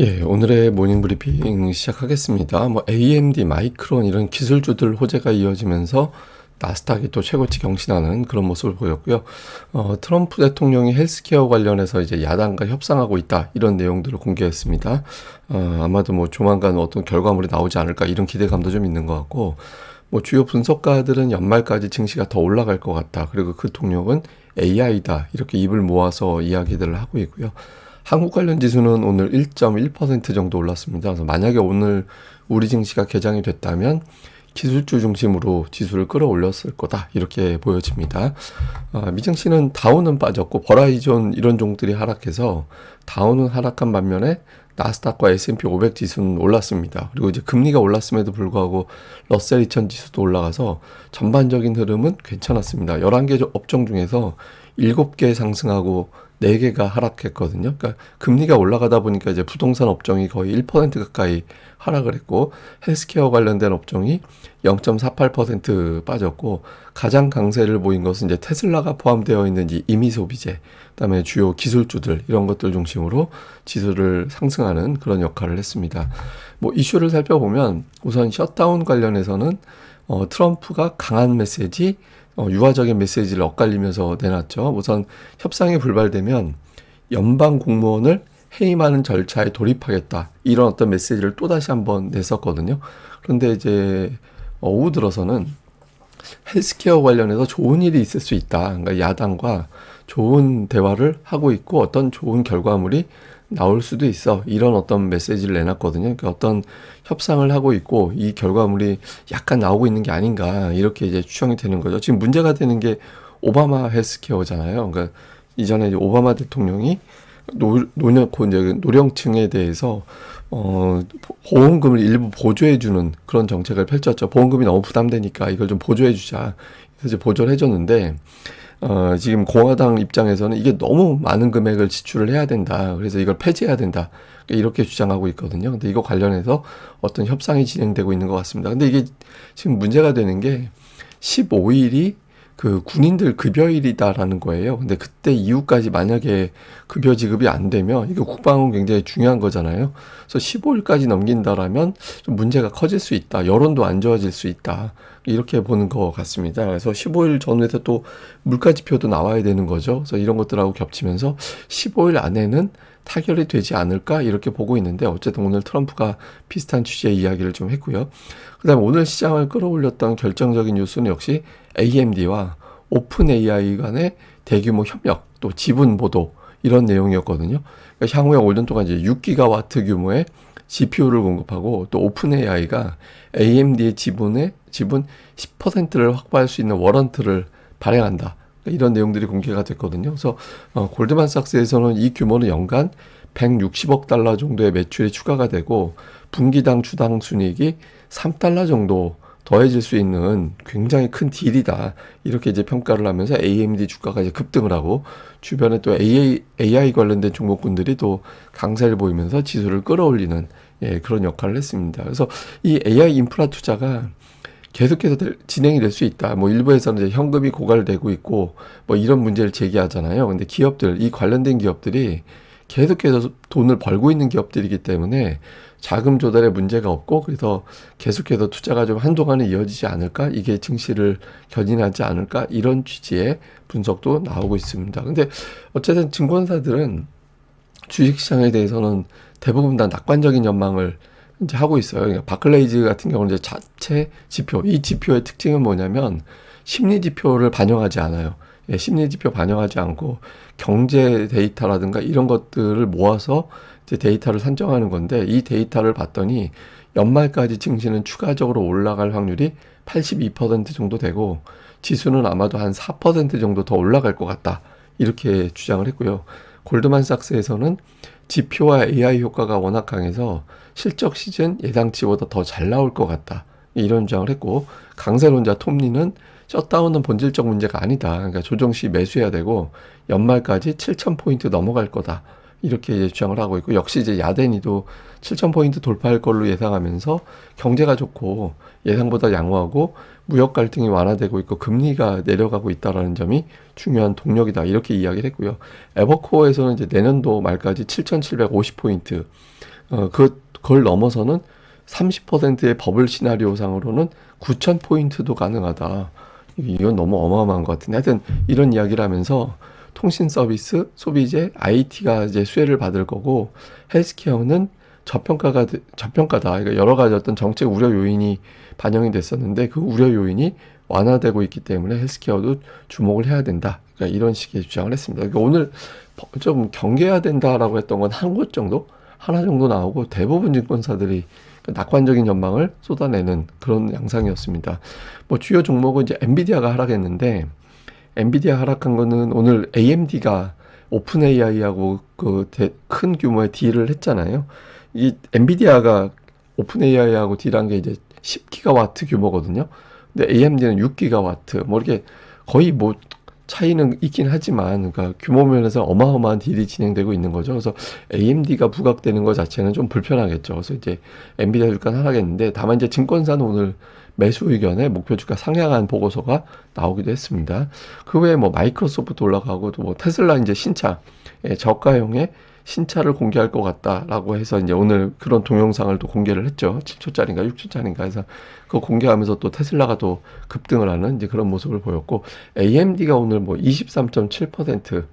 예, 오늘의 모닝 브리핑 시작하겠습니다. 뭐 AMD, 마이크론 이런 기술주들 호재가 이어지면서 나스닥이 또 최고치 경신하는 그런 모습을 보였고요. 어, 트럼프 대통령이 헬스케어 관련해서 이제 야당과 협상하고 있다 이런 내용들을 공개했습니다. 어, 아마도 뭐 조만간 어떤 결과물이 나오지 않을까 이런 기대감도 좀 있는 것 같고 뭐 주요 분석가들은 연말까지 증시가 더 올라갈 것 같다. 그리고 그 동력은 AI다 이렇게 입을 모아서 이야기들을 하고 있고요. 한국 관련 지수는 오늘 1.1% 정도 올랐습니다. 그래서 만약에 오늘 우리 증시가 개장이 됐다면 기술주 중심으로 지수를 끌어올렸을 거다 이렇게 보여집니다. 아, 미증시는 다우는 빠졌고 버라이존 이런 종들이 하락해서 다우는 하락한 반면에 나스닥과 S&P 500 지수는 올랐습니다. 그리고 이제 금리가 올랐음에도 불구하고 러셀 2000 지수도 올라가서 전반적인 흐름은 괜찮았습니다. 11개 업종 중에서 7개 상승하고 4개가 하락했거든요. 그러니까 금리가 올라가다 보니까 이제 부동산 업종이 거의 1% 가까이 하락을 했고 헬스케어 관련된 업종이 0.48% 빠졌고 가장 강세를 보인 것은 이제 테슬라가 포함되어 있는 이 임의 소비재, 그다음에 주요 기술주들 이런 것들 중심으로 지수를 상승하는 그런 역할을 했습니다. 뭐 이슈를 살펴보면 우선 셧다운 관련해서는 어, 트럼프가 강한 메시지 어, 유화적인 메시지를 엇갈리면서 내놨죠. 우선 협상이 불발되면 연방 공무원을 해임하는 절차에 돌입하겠다. 이런 어떤 메시지를 또 다시 한번 냈었거든요. 그런데 이제 오후 들어서는 헬스케어 관련해서 좋은 일이 있을 수 있다. 그러니까 야당과 좋은 대화를 하고 있고 어떤 좋은 결과물이 나올 수도 있어. 이런 어떤 메시지를 내놨거든요. 그러니까 어떤 협상을 하고 있고 이 결과물이 약간 나오고 있는 게 아닌가 이렇게 이제 추정이 되는 거죠. 지금 문제가 되는 게 오바마 헬스케어잖아요. 그러니까 이전에 오바마 대통령이 노, 이제 노령층에 대해서 어, 보험금을 일부 보조해주는 그런 정책을 펼쳤죠. 보험금이 너무 부담되니까 이걸 좀 보조해주자. 그래서 보조를 해줬는데 어, 지금 공화당 입장에서는 이게 너무 많은 금액을 지출을 해야 된다. 그래서 이걸 폐지해야 된다. 이렇게 주장하고 있거든요. 근데 이거 관련해서 어떤 협상이 진행되고 있는 것 같습니다. 근데 이게 지금 문제가 되는 게 15일이 그 군인들 급여일이다라는 거예요. 근데 그때 이후까지 만약에 급여 지급이 안 되면 이거 국방은 굉장히 중요한 거잖아요. 그래서 15일까지 넘긴다라면 좀 문제가 커질 수 있다. 여론도 안 좋아질 수 있다. 이렇게 보는 것 같습니다. 그래서 15일 전후에서 또 물가 지표도 나와야 되는 거죠. 그래서 이런 것들하고 겹치면서 15일 안에는 타결이 되지 않을까 이렇게 보고 있는데 어쨌든 오늘 트럼프가 비슷한 취지의 이야기를 좀 했고요. 그다음에 오늘 시장을 끌어올렸던 결정적인 뉴스는 역시 AMD와 오픈 AI 간의 대규모 협력 또 지분 보도 이런 내용이었거든요. 그러니까 향후에 5년 동안 이제 6기가와트 규모의 GPU를 공급하고 또 오픈 AI가 AMD의 지분의 지분 10%를 확보할 수 있는 워런트를 발행한다. 이런 내용들이 공개가 됐거든요. 그래서 어, 골드만삭스에서는 이 규모는 연간 160억 달러 정도의 매출이 추가가 되고 분기당 주당 순이익이 3달러 정도 더해질 수 있는 굉장히 큰 딜이다. 이렇게 이제 평가를 하면서 AMD 주가가 이제 급등을 하고 주변에 또 AI, AI 관련된 종목군들이 또 강세를 보이면서 지수를 끌어올리는 예, 그런 역할을 했습니다. 그래서 이 AI 인프라 투자가 계속해서 될, 진행이 될 수 있다. 뭐 일부에서는 이제 현금이 고갈되고 있고 뭐 이런 문제를 제기하잖아요. 근데 기업들 이 관련된 기업들이 계속해서 돈을 벌고 있는 기업들이기 때문에 자금 조달에 문제가 없고 그래서 계속해서 투자가 좀 한동안은 이어지지 않을까 이게 증시를 견인하지 않을까 이런 취지의 분석도 나오고 있습니다. 근데 어쨌든 증권사들은 주식시장에 대해서는 대부분 다 낙관적인 전망을 이제 하고 있어요. 그러니까 바클레이즈 같은 경우는 이제 자체 지표, 이 지표의 특징은 뭐냐면 심리 지표를 반영하지 않아요. 예, 심리 지표 반영하지 않고 경제 데이터라든가 이런 것들을 모아서 이제 데이터를 산정하는 건데 이 데이터를 봤더니 연말까지 증시는 추가적으로 올라갈 확률이 82% 정도 되고 지수는 아마도 한 4% 정도 더 올라갈 것 같다. 이렇게 주장을 했고요. 골드만삭스에서는 지표와 AI 효과가 워낙 강해서 실적 시즌 예상치보다 더 잘 나올 것 같다. 이런 주장을 했고 강세론자 톱니는 셧다운은 본질적 문제가 아니다. 그러니까 조정 시 매수해야 되고 연말까지 7,000포인트 넘어갈 거다. 이렇게 이제 주장을 하고 있고 역시 이제 야덴이도 7,000포인트 돌파할 걸로 예상하면서 경제가 좋고 예상보다 양호하고 무역 갈등이 완화되고 있고 금리가 내려가고 있다라는 점이 중요한 동력이다. 이렇게 이야기를 했고요. 에버코어에서는 이제 내년도 말까지 7,750 포인트 어, 그, 그걸 넘어서는 30%의 버블 시나리오상으로는 9,000포인트도 가능하다. 이건 너무 어마어마한 것 같은데. 하여튼 이런 이야기를 하면서 통신 서비스, 소비재, IT가 이제 수혜를 받을 거고 헬스케어는 저평가가 되- 저평가다. 그러니까 여러 가지 어떤 정책 우려 요인이 반영이 됐었는데 그 우려 요인이 완화되고 있기 때문에 헬스케어도 주목을 해야 된다. 그러니까 이런 식의 주장을 했습니다. 그러니까 오늘 좀 경계해야 된다라고 했던 건 한 곳 정도, 하나 정도 나오고 대부분 증권사들이 낙관적인 전망을 쏟아내는 그런 양상이었습니다. 뭐 주요 종목은 이제 엔비디아가 하락했는데 엔비디아 하락한 거는 오늘 AMD가 오픈 AI하고 그 큰 규모의 딜을 했잖아요. 이 엔비디아가 오픈 AI하고 딜한 게 이제 10기가와트 규모거든요. 근데 AMD는 6기가와트. 뭐 이렇게 거의 뭐 차이는 있긴 하지만 그러니까 규모 면에서 어마어마한 딜이 진행되고 있는 거죠. 그래서 AMD가 부각되는 것 자체는 좀 불편하겠죠. 그래서 이제 엔비디아 주가 하락했는데 다만 이제 증권사는 오늘 매수 의견에 목표 주가 상향한 보고서가 나오기도 했습니다. 그 외에 뭐 마이크로소프트 올라가고 또 뭐 테슬라 이제 신차 예, 저가형의 신차를 공개할 것 같다라고 해서 이제 오늘 그런 동영상을 또 공개를 했죠. 7초짜리인가 6초짜리인가 해서 그거 공개하면서 또 테슬라가 또 급등을 하는 이제 그런 모습을 보였고 AMD가 오늘 뭐 23.7%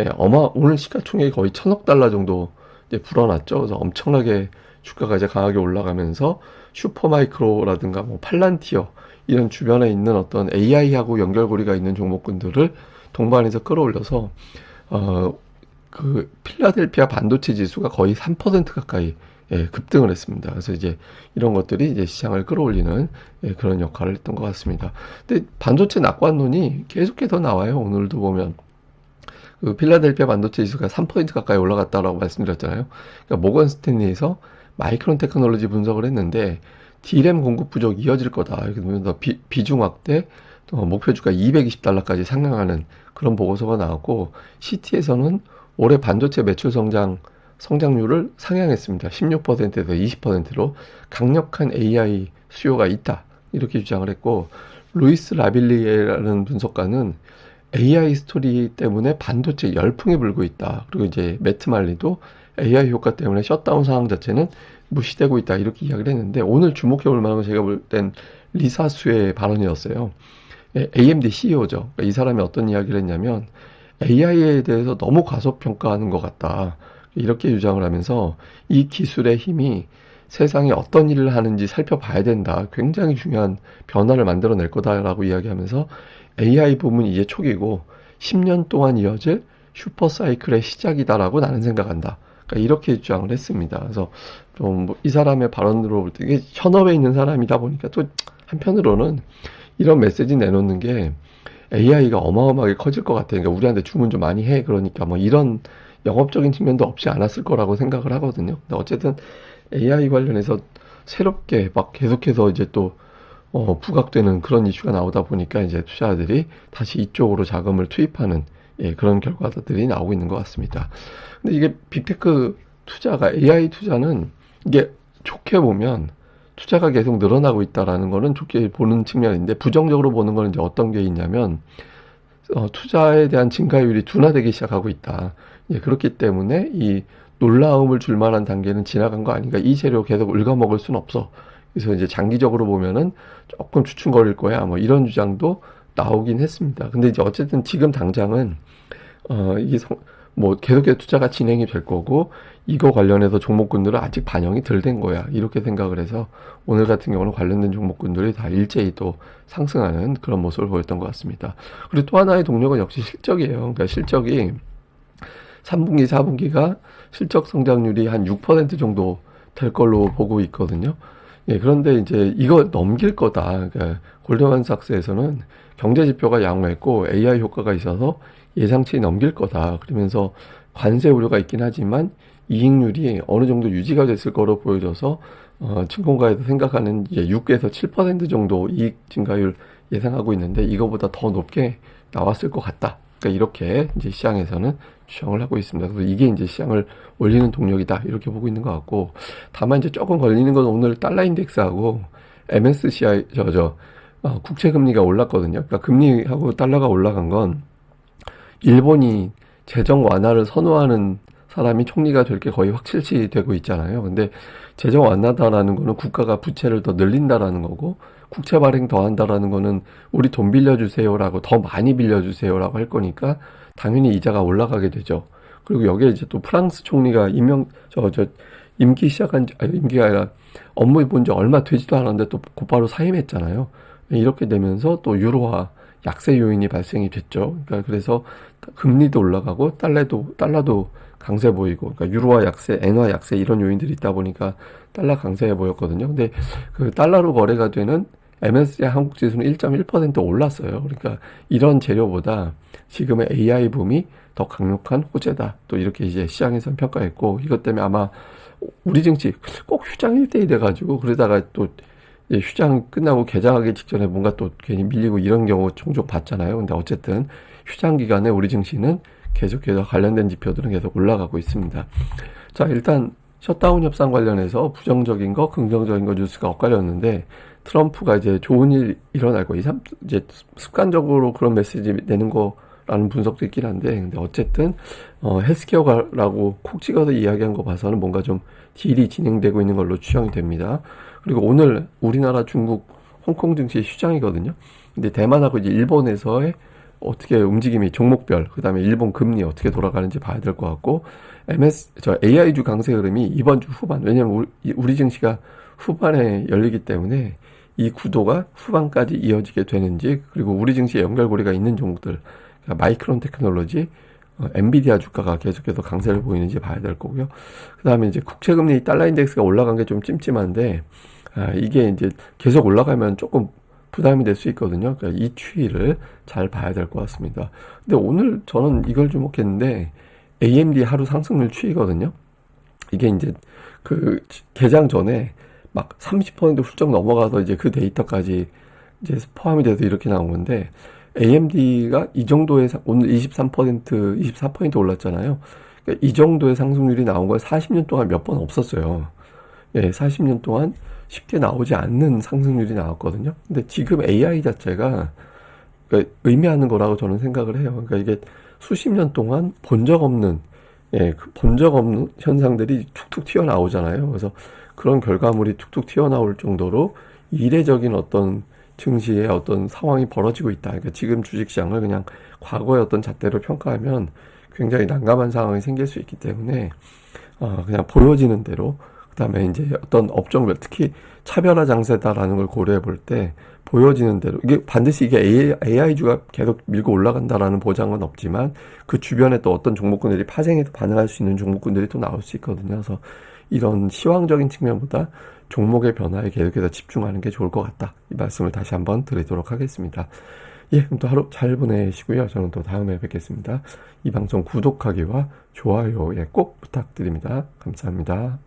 예, 어마 오늘 시가총액이 거의 천억 달러 정도 이제 불어났죠. 그래서 엄청나게 주가가 이제 강하게 올라가면서 슈퍼마이크로라든가 뭐 팔란티어 이런 주변에 있는 어떤 AI하고 연결고리가 있는 종목군들을 동반해서 끌어올려서 어, 그 필라델피아 반도체 지수가 거의 3% 가까이 예, 급등을 했습니다. 그래서 이제 이런 것들이 이제 시장을 끌어올리는 예, 그런 역할을 했던 것 같습니다. 근데 반도체 낙관론이 계속해서 나와요. 오늘도 보면 그 필라델피아 반도체 지수가 3% 가까이 올라갔다라고 말씀드렸잖아요. 그러니까 모건 스탠리에서 마이크론 테크놀로지 분석을 했는데 D램 공급 부족 이어질 거다. 그러면서 비, 비중 확대, 또 목표 주가 220달러까지 상향하는 그런 보고서가 나왔고 CT에서는 올해 반도체 매출 성장 성장률을 상향했습니다. 16%에서 20%로 강력한 AI 수요가 있다. 이렇게 주장을 했고 루이스 라빌리에라는 분석가는 AI 스토리 때문에 반도체 열풍이 불고 있다. 그리고 이제 매트 말리도 AI 효과 때문에 셧다운 상황 자체는 무시되고 있다. 이렇게 이야기를 했는데 오늘 주목해 볼 만한 건 제가 볼 땐 리사수의 발언이었어요. 예, AMD CEO죠. 그러니까 이 사람이 어떤 이야기를 했냐면 AI에 대해서 너무 과소평가하는 것 같다. 이렇게 주장을 하면서 이 기술의 힘이 세상에 어떤 일을 하는지 살펴봐야 된다. 굉장히 중요한 변화를 만들어낼 거다라고 이야기하면서 AI 부분이 이제 초기고 10년 동안 이어질 슈퍼 사이클의 시작이다라고 나는 생각한다. 그러니까 이렇게 주장을 했습니다. 그래서 좀 이 사람의 발언으로 볼 때 이게 현업에 있는 사람이다 보니까 또 한편으로는 이런 메시지 내놓는 게 AI가 어마어마하게 커질 것 같아. 그러니까 우리한테 주문 좀 많이 해. 그러니까 뭐 이런 영업적인 측면도 없지 않았을 거라고 생각을 하거든요. 근데 어쨌든 AI 관련해서 새롭게 막 계속해서 이제 또 어, 부각되는 그런 이슈가 나오다 보니까 이제 투자자들이 다시 이쪽으로 자금을 투입하는 예, 그런 결과들이 나오고 있는 것 같습니다. 근데 이게 빅테크 투자가 AI 투자는 이게 좋게 보면 투자가 계속 늘어나고 있다라는 거는 좋게 보는 측면인데 부정적으로 보는 거는 이제 어떤 게 있냐면 어, 투자에 대한 증가율이 둔화되기 시작하고 있다. 예, 그렇기 때문에 이 놀라움을 줄 만한 단계는 지나간 거 아닌가. 이 재료 계속 갉아먹을 수는 없어. 그래서 이제 장기적으로 보면은 조금 주춤거릴 거야. 뭐 이런 주장도 나오긴 했습니다. 근데 이제 어쨌든 지금 당장은 어, 이게 성, 뭐 계속해서 투자가 진행이 될 거고 이거 관련해서 종목군들은 아직 반영이 덜 된 거야. 이렇게 생각을 해서 오늘 같은 경우는 관련된 종목군들이 다 일제히 또 상승하는 그런 모습을 보였던 것 같습니다. 그리고 또 하나의 동력은 역시 실적이에요. 그러니까 실적이 3분기, 4분기가 실적 성장률이 한 6% 정도 될 걸로 보고 있거든요. 예, 그런데 이제 이거 넘길 거다. 그러니까 골드만삭스에서는 경제 지표가 양호했고 AI 효과가 있어서 예상치 넘길 거다. 그러면서 관세 우려가 있긴 하지만 이익률이 어느 정도 유지가 됐을 거로 보여져서 어, 증권가에서 생각하는 이제 6에서 7% 정도 이익 증가율 예상하고 있는데 이거보다 더 높게 나왔을 것 같다. 그러니까 이렇게 이제 시장에서는 주장을 하고 있습니다. 그래서 이게 이제 시장을 올리는 동력이다. 이렇게 보고 있는 것 같고 다만 이제 조금 걸리는 건 오늘 달러 인덱스하고 MSCI 저저 어, 국채 금리가 올랐거든요. 그러니까 금리하고 달러가 올라간 건 일본이 재정 완화를 선호하는 사람이 총리가 될 게 거의 확실시 되고 있잖아요. 근데 재정 완화다라는 거는 국가가 부채를 더 늘린다라는 거고 국채 발행 더 한다라는 거는 우리 돈 빌려주세요라고 더 많이 빌려주세요라고 할 거니까 당연히 이자가 올라가게 되죠. 그리고 여기에 이제 또 프랑스 총리가 임명 저저 임기 시작한 지 아니 임기가 아니라 업무 본지 얼마 되지도 않았는데 또 곧바로 사임했잖아요. 이렇게 되면서 또 유로화 약세 요인이 발생이 됐죠. 그러니까 그래서 금리도 올라가고 달러도 달러도 강세 보이고 그러니까 유로화 약세, 엔화 약세 이런 요인들이 있다 보니까 달러 강세해 보였거든요. 근데 그 달러로 거래가 되는 MSCI 한국 지수는 1.1% 올랐어요. 그러니까 이런 재료보다 지금의 AI 붐이 더 강력한 호재다. 또 이렇게 이제 시장에서 평가했고 이것 때문에 아마 우리 증시 꼭 휴장 1대1 돼가지고 그러다가 또 휴장 끝나고 개장하기 직전에 뭔가 또 괜히 밀리고 이런 경우 종종 봤잖아요. 근데 어쨌든 휴장 기간에 우리 증시는 계속해서 관련된 지표들은 계속 올라가고 있습니다. 자, 일단 셧다운 협상 관련해서 부정적인 거, 긍정적인 거 뉴스가 엇갈렸는데 트럼프가 이제 좋은 일 일어날 거, 이제 습관적으로 그런 메시지 내는 거 라는 분석도 있긴 한데, 근데 어쨌든 어, 헬스케어라고 콕 찍어서 이야기한 거 봐서는 뭔가 좀 딜이 진행되고 있는 걸로 추정이 됩니다. 그리고 오늘 우리나라, 중국, 홍콩 증시 휴장이거든요. 근데 대만하고 이제 일본에서의 어떻게 움직임이 종목별, 그 다음에 일본 금리 어떻게 돌아가는지 봐야 될 것 같고, MS, 저 AI주 강세 흐름이 이번 주 후반, 왜냐면 우리, 우리 증시가 후반에 열리기 때문에 이 구도가 후반까지 이어지게 되는지, 그리고 우리 증시에 연결고리가 있는 종목들, 그러니까 마이크론 테크놀로지, 어, 엔비디아 주가가 계속해서 강세를 보이는지 봐야 될 거고요. 그 다음에 이제 국채금리 달러 인덱스가 올라간 게 좀 찜찜한데, 아, 이게 이제 계속 올라가면 조금 부담이 될 수 있거든요. 그러니까 이 추이를 잘 봐야 될 것 같습니다. 근데 오늘 저는 이걸 주목했는데 AMD 하루 상승률 추이거든요. 이게 이제 그 개장 전에 막 30% 훌쩍 넘어가서 이제 그 데이터까지 이제 포함이 돼서 이렇게 나온 건데 AMD가 이 정도의 오늘 23% 24% 올랐잖아요. 그러니까 이 정도의 상승률이 나온 건 40년 동안 몇 번 없었어요. 예, 40년 동안 쉽게 나오지 않는 상승률이 나왔거든요. 근데 지금 AI 자체가 그러니까 의미하는 거라고 저는 생각을 해요. 그러니까 이게 수십 년 동안 본 적 없는 예, 그본적 없는 현상들이 툭툭 튀어나오잖아요. 그래서 그런 결과물이 툭툭 튀어나올 정도로 이례적인 어떤 증시의 어떤 상황이 벌어지고 있다. 그러니까 지금 주식시장을 그냥 과거의 어떤 잣대로 평가하면 굉장히 난감한 상황이 생길 수 있기 때문에 어, 그냥 보여지는 대로 그다음에 이제 어떤 업종별 특히 차별화 장세다라는 걸 고려해 볼 때 보여지는 대로 이게 반드시 이게 AI주가 계속 밀고 올라간다라는 보장은 없지만 그 주변에 또 어떤 종목군들이 파생해서 반응할 수 있는 종목군들이 또 나올 수 있거든요. 그래서 이런 시황적인 측면보다 종목의 변화에 계속해서 집중하는 게 좋을 것 같다. 이 말씀을 다시 한번 드리도록 하겠습니다. 예, 그럼 또 하루 잘 보내시고요. 저는 또 다음에 뵙겠습니다. 이 방송 구독하기와 좋아요 예, 꼭 부탁드립니다. 감사합니다.